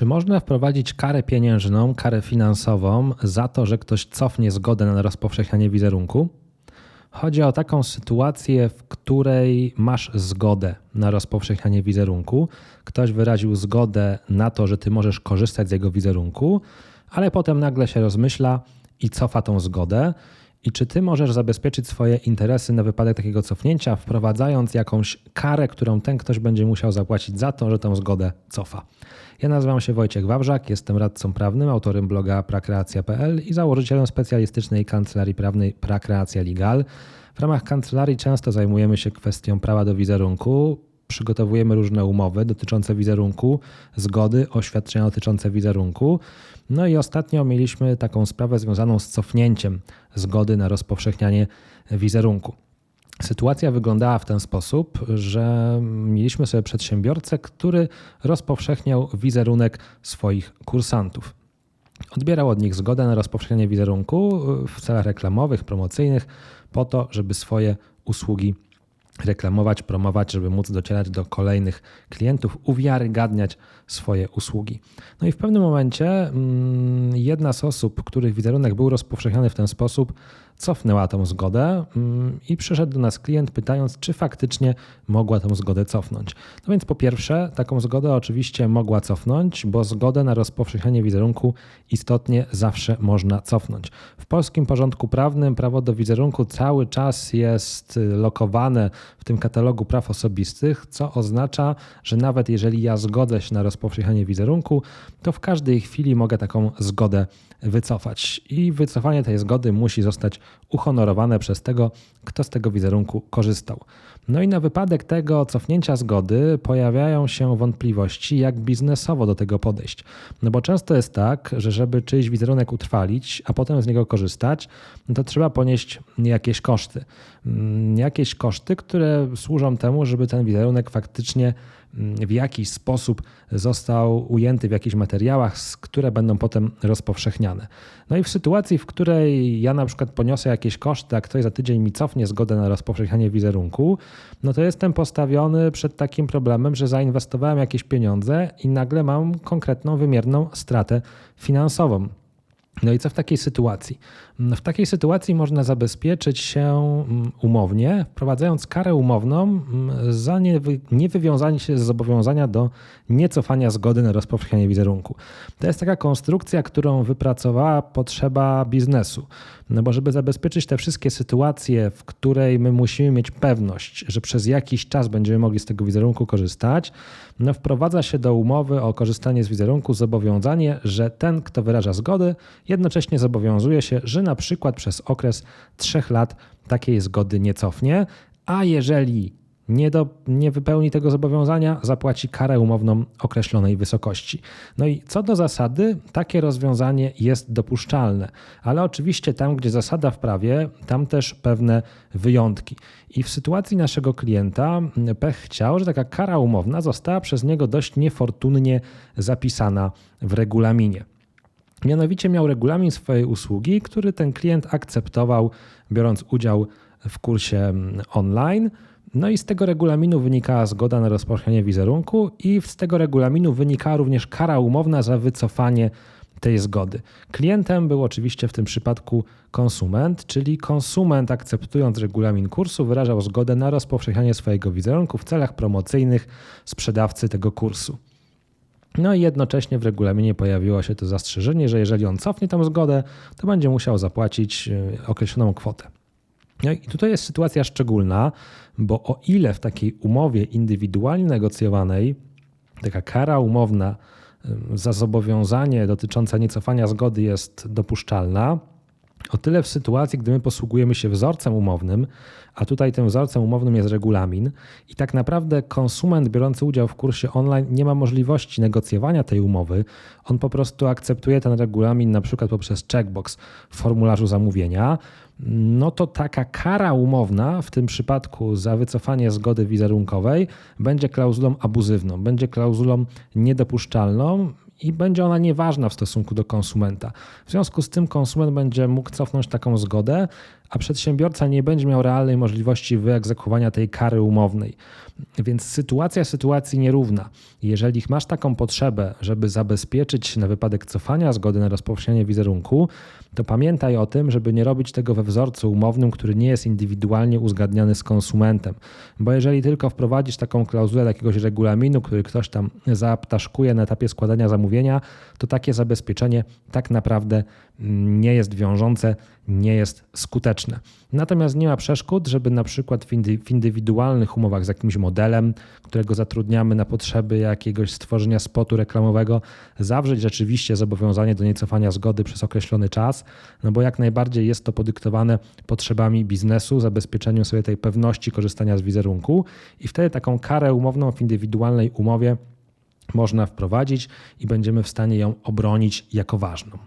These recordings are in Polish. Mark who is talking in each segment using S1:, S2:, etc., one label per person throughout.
S1: Czy można wprowadzić karę pieniężną, karę finansową za to, że ktoś cofnie zgodę na rozpowszechnianie wizerunku? Chodzi o taką sytuację, w której masz zgodę na rozpowszechnianie wizerunku. Ktoś wyraził zgodę na to, że ty możesz korzystać z jego wizerunku, ale potem nagle się rozmyśla i cofa tą zgodę. I czy ty możesz zabezpieczyć swoje interesy na wypadek takiego cofnięcia, wprowadzając jakąś karę, którą ten ktoś będzie musiał zapłacić za to, że tę zgodę cofa? Ja nazywam się Wojciech Wawrzak, jestem radcą prawnym, autorem bloga prakreacja.pl i założycielem specjalistycznej kancelarii prawnej Prakreacja Legal. W ramach kancelarii często zajmujemy się kwestią prawa do wizerunku, przygotowujemy różne umowy dotyczące wizerunku, zgody, oświadczenia dotyczące wizerunku. No i ostatnio mieliśmy taką sprawę związaną z cofnięciem zgody na rozpowszechnianie wizerunku. Sytuacja wyglądała w ten sposób, że mieliśmy sobie przedsiębiorcę, który rozpowszechniał wizerunek swoich kursantów. Odbierał od nich zgodę na rozpowszechnianie wizerunku w celach reklamowych, promocyjnych, po to, żeby swoje usługi reklamować, promować, żeby móc docierać do kolejnych klientów, uwiarygadniać swoje usługi. No i w pewnym momencie mm, jedna z osób, których wizerunek był rozpowszechniony w ten sposób, cofnęła tą zgodę mm, i przyszedł do nas klient pytając, czy faktycznie mogła tę zgodę cofnąć. No więc po pierwsze, taką zgodę oczywiście mogła cofnąć, bo zgodę na rozpowszechnianie wizerunku istotnie zawsze można cofnąć. W polskim porządku prawnym prawo do wizerunku cały czas jest lokowane w tym katalogu praw osobistych, co oznacza, że nawet jeżeli ja zgodzę się na rozpowszechnianie wizerunku, to w każdej chwili mogę taką zgodę wycofać. I wycofanie tej zgody musi zostać uhonorowane przez tego, kto z tego wizerunku korzystał. No i na wypadek tego cofnięcia zgody pojawiają się wątpliwości, jak biznesowo do tego podejść. No bo często jest tak, że żeby czyjś wizerunek utrwalić, a potem z niego korzystać, no to trzeba ponieść jakieś koszty. Mm, jakieś koszty, które służą temu, żeby ten wizerunek faktycznie w jakiś sposób został ujęty w jakichś materiałach, które będą potem rozpowszechniane. No i w sytuacji, w której ja na przykład poniosę jakieś koszty, a ktoś za tydzień mi cofnie zgodę na rozpowszechnianie wizerunku, no to jestem postawiony przed takim problemem, że zainwestowałem jakieś pieniądze i nagle mam konkretną, wymierną stratę finansową. No i co w takiej sytuacji? W takiej sytuacji można zabezpieczyć się mm, umownie, wprowadzając karę umowną mm, za niewywiązanie się z zobowiązania do niecofania zgody na rozpowszechnianie wizerunku. To jest taka konstrukcja, którą wypracowała potrzeba biznesu. No bo żeby zabezpieczyć te wszystkie sytuacje, w której my musimy mieć pewność, że przez jakiś czas będziemy mogli z tego wizerunku korzystać, no wprowadza się do umowy o korzystanie z wizerunku zobowiązanie, że ten, kto wyraża zgody, jednocześnie zobowiązuje się, że na przykład przez okres trzech lat takiej zgody nie cofnie, a jeżeli nie, do, nie wypełni tego zobowiązania, zapłaci karę umowną określonej wysokości. No i co do zasady, takie rozwiązanie jest dopuszczalne, ale oczywiście tam, gdzie zasada w prawie, tam też pewne wyjątki. I w sytuacji naszego klienta Pech chciał, że taka kara umowna została przez niego dość niefortunnie zapisana w regulaminie. Mianowicie miał regulamin swojej usługi, który ten klient akceptował, biorąc udział w kursie online. No i z tego regulaminu wynikała zgoda na rozpowszechnianie wizerunku i z tego regulaminu wynikała również kara umowna za wycofanie tej zgody. Klientem był oczywiście w tym przypadku konsument, czyli konsument akceptując regulamin kursu wyrażał zgodę na rozpowszechnianie swojego wizerunku w celach promocyjnych sprzedawcy tego kursu. No i jednocześnie w regulaminie pojawiło się to zastrzeżenie, że jeżeli on cofnie tę zgodę, to będzie musiał zapłacić e, określoną kwotę. No i tutaj jest sytuacja szczególna, bo o ile w takiej umowie indywidualnie negocjowanej taka kara umowna za zobowiązanie dotyczące niecofania zgody jest dopuszczalna, o tyle w sytuacji, gdy my posługujemy się wzorcem umownym, a tutaj tym wzorcem umownym jest regulamin, i tak naprawdę konsument biorący udział w kursie online nie ma możliwości negocjowania tej umowy, on po prostu akceptuje ten regulamin na przykład poprzez checkbox w formularzu zamówienia, no to taka kara umowna w tym przypadku za wycofanie zgody wizerunkowej będzie klauzulą abuzywną, będzie klauzulą niedopuszczalną i będzie ona nieważna w stosunku do konsumenta. W związku z tym konsument będzie mógł cofnąć taką zgodę, a przedsiębiorca nie będzie miał realnej możliwości wyegzekwowania tej kary umownej. Więc sytuacja sytuacji nierówna. Jeżeli masz taką potrzebę, żeby zabezpieczyć na wypadek cofania zgody na rozpowszechnienie wizerunku, to pamiętaj o tym, żeby nie robić tego we wzorcu umownym, który nie jest indywidualnie uzgadniany z konsumentem. Bo jeżeli tylko wprowadzisz taką klauzulę jakiegoś regulaminu, który ktoś tam zaaptaszkuje na etapie składania zamówienia, to takie zabezpieczenie tak naprawdę nie jest wiążące, nie jest skuteczne. Natomiast nie ma przeszkód, żeby na przykład w indywidualnych umowach z jakimś modelem, którego zatrudniamy na potrzeby jakiegoś stworzenia spotu reklamowego, zawrzeć rzeczywiście zobowiązanie do niecofania zgody przez określony czas, no bo jak najbardziej jest to podyktowane potrzebami biznesu, zabezpieczeniem sobie tej pewności korzystania z wizerunku i wtedy taką karę umowną w indywidualnej umowie można wprowadzić i będziemy w stanie ją obronić jako ważną.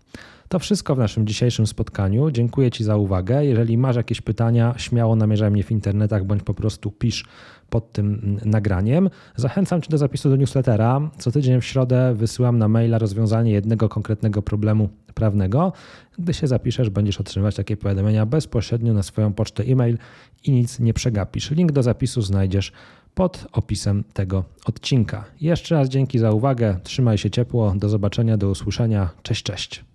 S1: To wszystko w naszym dzisiejszym spotkaniu. Dziękuję Ci za uwagę. Jeżeli masz jakieś pytania, śmiało namierzaj mnie w internetach bądź po prostu pisz pod tym nagraniem. Zachęcam Cię do zapisu do newslettera. Co tydzień w środę wysyłam na maila rozwiązanie jednego konkretnego problemu prawnego. Gdy się zapiszesz, będziesz otrzymywać takie powiadomienia bezpośrednio na swoją pocztę e-mail i nic nie przegapisz. Link do zapisu znajdziesz pod opisem tego odcinka. Jeszcze raz dzięki za uwagę. Trzymaj się ciepło. Do zobaczenia, do usłyszenia. Cześć, cześć.